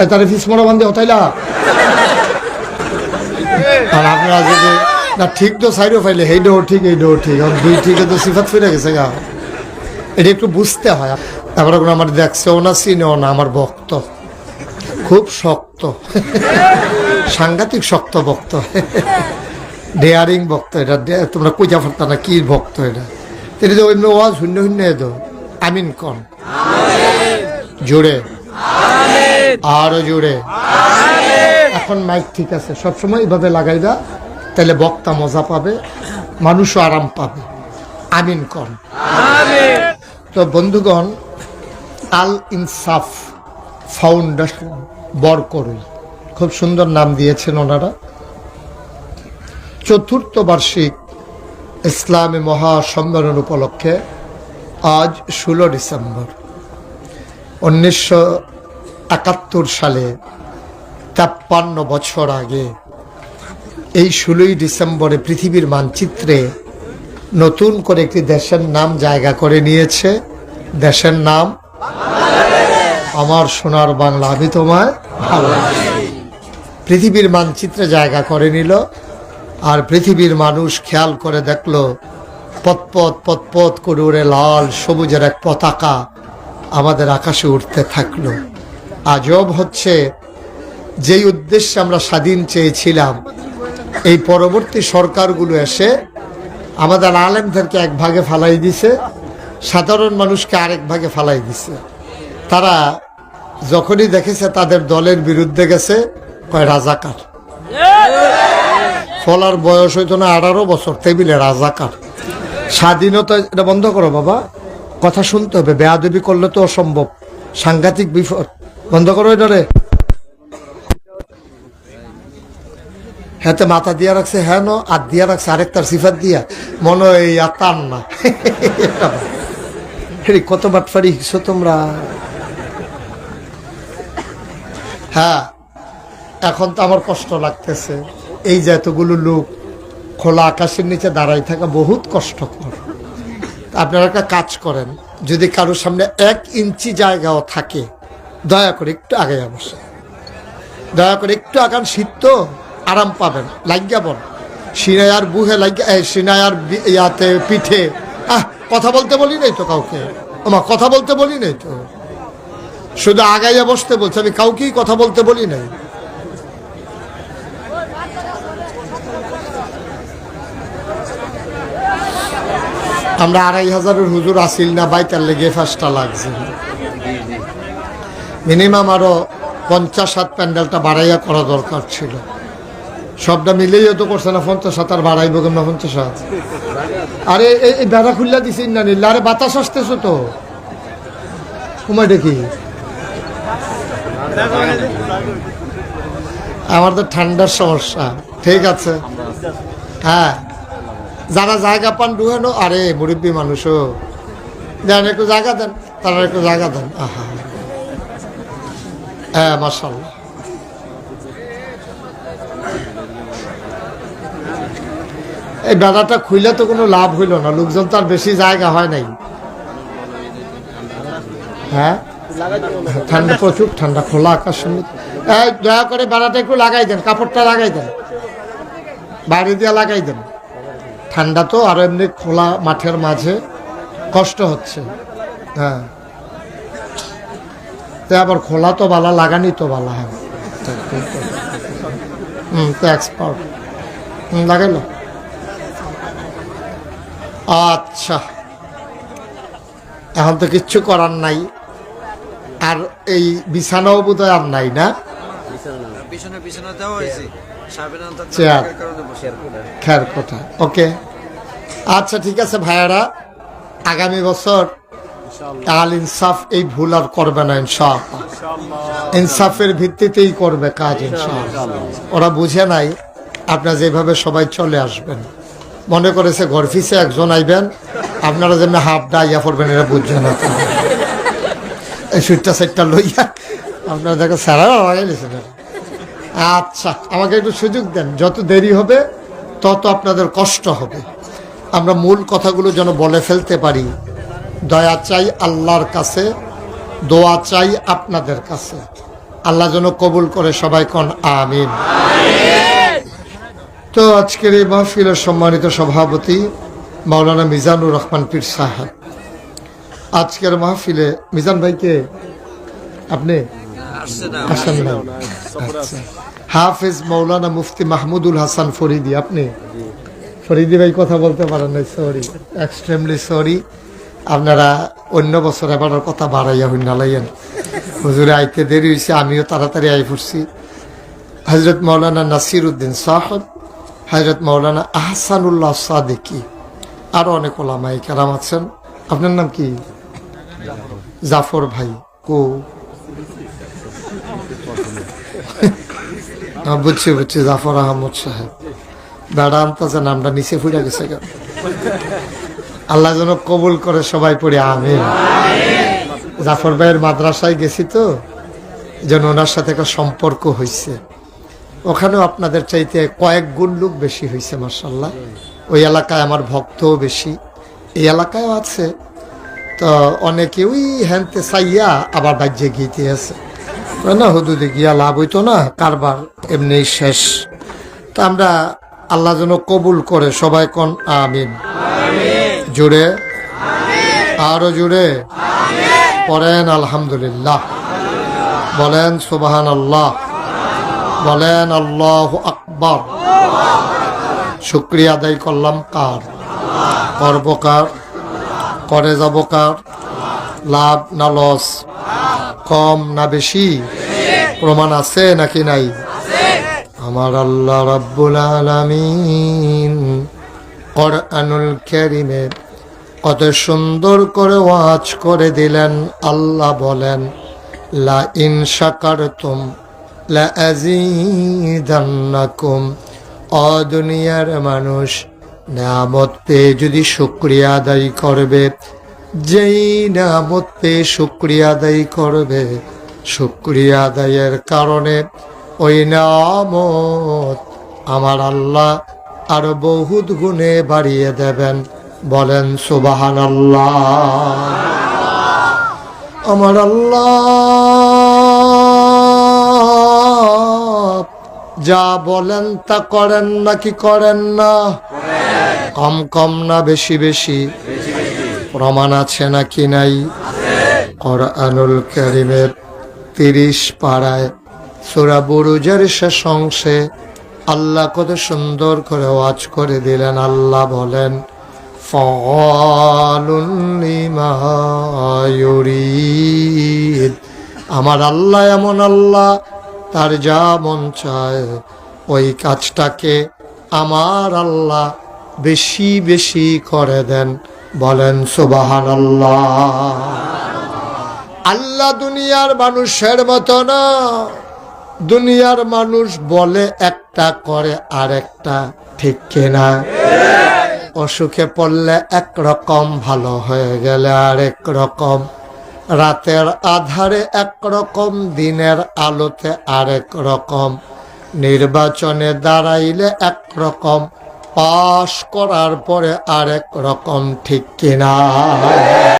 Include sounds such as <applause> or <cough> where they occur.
এ, ফিস মরা বান্ধে হতাইলা আর আপনারা যদি না ঠিক তো সাইডও পাইলে এই ডোর ঠিক এই ডোর ঠিক। আর দুই ঠিকে তো সিফাত ফিরে গেছে গা। এটা একটু বুঝতে হয়। তারপরে কোনো আমার দেখছেও না চিনেও না আমার ভক্ত। খুব শক্ত। সাংঘাতিক শক্ত ভক্ত। ডেয়ারিং ভক্ত এটা। তোমরা কুজা ফারতা না কি ভক্ত এটা? তিনি তো অন্য ওয়াজ শূন্য শূন্য এতো আমিন কন। জোরে। আরও জোরে। এখন মাইক ঠিক আছে। সবসময় এইভাবে লাগাইবা তাহলে বক্তা মজা পাবে মানুষও আরাম পাবে। আমিন কন। তো বন্ধুগণ আল ইনসাফ ফাউন্ডেশন বরকরুই খুব সুন্দর নাম দিয়েছেন ওনারা। চতুর্থ বার্ষিক ইসলামী মহাসম্মেলন উপলক্ষে আজ ষোলো ডিসেম্বর উনিশশো একাত্তর সালে তেপ্পান্ন বছর আগে, এই ষোলোই ডিসেম্বরে পৃথিবীর মানচিত্রে নতুন করে একটি দেশের নাম জায়গা করে নিয়েছে। দেশের নাম আমার সোনার বাংলা, আমি তোমায় পৃথিবীর মানচিত্রে জায়গা করে নিল আর পৃথিবীর মানুষ খেয়াল করে দেখল পথপথ পথপথ করে উড়ে লাল সবুজের এক পতাকা আমাদের আকাশে উঠতে থাকল। আজব হচ্ছে যেই উদ্দেশ্যে আমরা স্বাধীন চেয়েছিলাম। এই পরবর্তী সরকারগুলো এসে আমাদের আলেমদেরকে এক ভাগে ফালাই দিছে, সাধারণ মানুষকে আরেক ভাগে ফালাই দিছে। তারা যখনই দেখেছে তাদের দলের বিরুদ্ধে গেছে, কয়, রাজাকার। ফলার বয়স হইতো না, আঠারো বছর, টেবিলে রাজাকার। স্বাধীনতা এটা বন্ধ করো বাবা। কথা শুনতে হবে, বেয়াদবি করলে তো অসম্ভব। সাংঘাতিক বিপদ। বন্ধ করো এটা রে হাতে মাথা দিয়া রাখছে হ্যাঁ নো আর দিয়া রাখছে আরেকটার সিফার দিয়া। মনে হয় আর তার না। <laughs> কত বাটফারি হিসো তোমরা। হ্যাঁ এখন তো আমার কষ্ট লাগতেছে। এই যে এতগুলো লোক খোলা আকাশের নিচে দাঁড়াই থাকা বহুত কষ্টকর। আপনারা একটা কাজ করেন, যদি কারোর সামনে এক ইঞ্চি জায়গাও থাকে দয়া করে একটু আগে বসে দয়া করে একটু আগান, শীত তো আরাম পাবেন, লাগিয়া বল সিনায়ার বুহে লাগিয়া সিনায়ার ইয়াতে পিঠে। আহ, কথা বলতে বলি নাই তো কাউকে? আমার কথা বলতে বলি নাই তো? শুধু আগাইয়া বসতে বলছে, আমি কাউকেই কথা বলতে বলি নাই। আমরা আড়াই হাজারের হুজুর আসিল না, বাইতার লেগে ফার্স্টটা লাগছে। মিনিমাম আরও পঞ্চাশ হাত প্যান্ডেলটা বাড়াইয়া করা দরকার ছিল। সবটা মিলেই তো করছে না, পঞ্চাশ হাত আর বাড়াইব না পঞ্চাশ হাত? আরে এই বেড়া খুললা দিছি না নিলে আরে বাতাস আসতেছো তো। দেখি। আমার তো ঠান্ডার সমস্যা। ঠিক আছে। হ্যাঁ। যারা জায়গা পান ডুহানো আরে মুরব্বী মানুষও। দেন একটু জায়গা দেন, তারা একটু জায়গা দেন। আহা। হ্যাঁ মার্শাল্লাহ এই বেড়াটা খুইলে তো কোনো লাভ হইল না, লোকজন তো আর বেশি জায়গা হয় নাই। হ্যাঁ? ঠান্ডা প্রচুর, ঠান্ডা খোলা আকাশ সঙ্গে দয়া করে বেড়াটা একটু লাগাই দেন, কাপড়টা লাগাই দেন। বাড়ি দিয়ে লাগাই দেন। ঠান্ডা তো আর এমনি খোলা মাঠের মাঝে কষ্ট হচ্ছে। হ্যাঁ। তো আবার খোলা তো বালা লাগানি তো বালা হ্যাঁ। হুম তো এক্সপার্ট হুম লাগাইল। আচ্ছা। এখন তো কিচ্ছু করার নাই। আর এই বিছানাও বোধ আর নাই না। কারণে খেয়ার কথা ওকে। আচ্ছা ঠিক আছে ভাইয়ারা। আগামী বছর আল ইনসাফ এই ভুল আর করবে না ইনসাফ ইনসাফের ভিত্তিতেই করবে কাজ ইনসাফ ওরা বুঝে নাই আপনারা যেভাবে সবাই চলে আসবেন। মনে করেছে ঘর ফিসে একজন আইবেন আপনারা যেমন হাফ ডা ইয়া করবেন এটা বুঝছে না এই সুইটটা সেটটা লইয়া আপনারা দেখো স্যারা লাগাই আচ্ছা আমাকে একটু সুযোগ দেন যত দেরি হবে তত আপনাদের কষ্ট হবে। আমরা মূল কথাগুলো যেন বলে ফেলতে পারি। দয়া চাই আল্লাহর কাছে, দোয়া চাই আপনাদের কাছে। আল্লাহ যেন কবুল করে সবাই কন, আমিন। তো আজকের এই মাহফিলের সম্মানিত সভাপতি মাওলানা মিজানুর রহমান পীর সাহেব। আজকের মাহফিলে, মিজান ভাইকে আপনি না আসেন নাই? আচ্ছা। হাফিজ মৌলানা মুফতি মাহমুদুল হাসান ফরিদি, আপনি? ফরিদি ভাই কথা বলতে পারেন সরি এক্সট্রিমলি সরি আপনারা অন্য বছর এবার কথা বাড়াইয়া হইন নালাইয়েন হুজুরে আইতে দেরি হয়েছে আমিও তাড়াতাড়ি আই পড়ছি হজরত মৌলানা নাসির উদ্দিন সাহেব হজরত মৌলানা আহসানুল্লাহ সাদেকি আরও অনেক ওলামাই কেরাম আছেন। আপনার নাম কি? জাফর ভাই কো? আহ, বুঝছি বুঝছি জাফর আহমদ সাহেব। বেড়া আনতেছে নামটা নিচে ফুটে গেছে আল্লাহ যেন কবুল করে সবাই পড়ে আমি জাফর ভাইয়ের মাদ্রাসায় গেছি তো যেন ওনার সাথে একটা সম্পর্ক হয়েছে ওখানেও আপনাদের চাইতে কয়েক গুণ লোক বেশি হয়েছে মার্শাল্লাহ ওই এলাকায় আমার ভক্তও বেশি। এই এলাকায়ও আছে। তো অনেকে ওই হ্যানতে চাইয়া আবার বাজ্যে গিয়েতে আছে। না, হুদুদে গিয়া লাভ হইতো না, কারবার এমনি শেষ। তা আমরা আল্লাহ যেন কবুল করে সবাই কন, আমিন। জুড়ে, আরও জুড়ে পড়েন আলহামদুলিল্লাহ। বলেন সুবাহান আল্লাহ বলেন আল্লাহ আকবর। শুক্রিয়া আদায় করলাম কার? করব কার? করে যাব কার? লাভ না লস? কম না বেশি? প্রমাণ আছে নাকি নাই? আমার আল্লাহ রাব্বুল আলামিন কোরআনুল কারীমে কত সুন্দর করে ওয়াজ করে দিলেন, আল্লাহ বলেন, লা ইন শাকারতুম লা আযীদান্নাকুম অ দুনিয়ার মানুষ নামত পেয়ে যদি শুক্রিয়া আদায় করবে, যেই নামত পেয়ে শুক্রিয়া আদায় করবে, শুক্রিয়া আদায়ের কারণে ওই নামত আমার আল্লাহ আরও বহুত গুণে বাড়িয়ে দেবেন। বলেন সুবাহান আমার আল্লাহ যা বলেন তা করেন না কি করেন না? কম কম না বেশি বেশি। প্রমাণ আছে নাকি নাই? কোরআনুল করিমের তিরিশ পাড়ায় সুরা বুরুজের শেষ অংশে আল্লাহ কত সুন্দর করে ওয়াজ করে দিলেন, আল্লাহ বলেন আমার আল্লাহ এমন আল্লাহ, তার যা মন চায়, ওই কাজটাকে আমার আল্লাহ বেশি বেশি করে দেন। বলেন সুবাহান আল্লাহ আল্লাহ দুনিয়ার মানুষের মতো না। দুনিয়ার মানুষ বলে একটা করে আরেকটা, ঠিক কিনা? অসুখে পড়লে এক রকম ভালো হয়ে গেলে আরেক রকম রাতের আধারে এক রকম দিনের আলোতে আরেক রকম নির্বাচনে দাঁড়াইলে এক রকম পাশ করার পরে আরেক রকম ঠিক কিনা?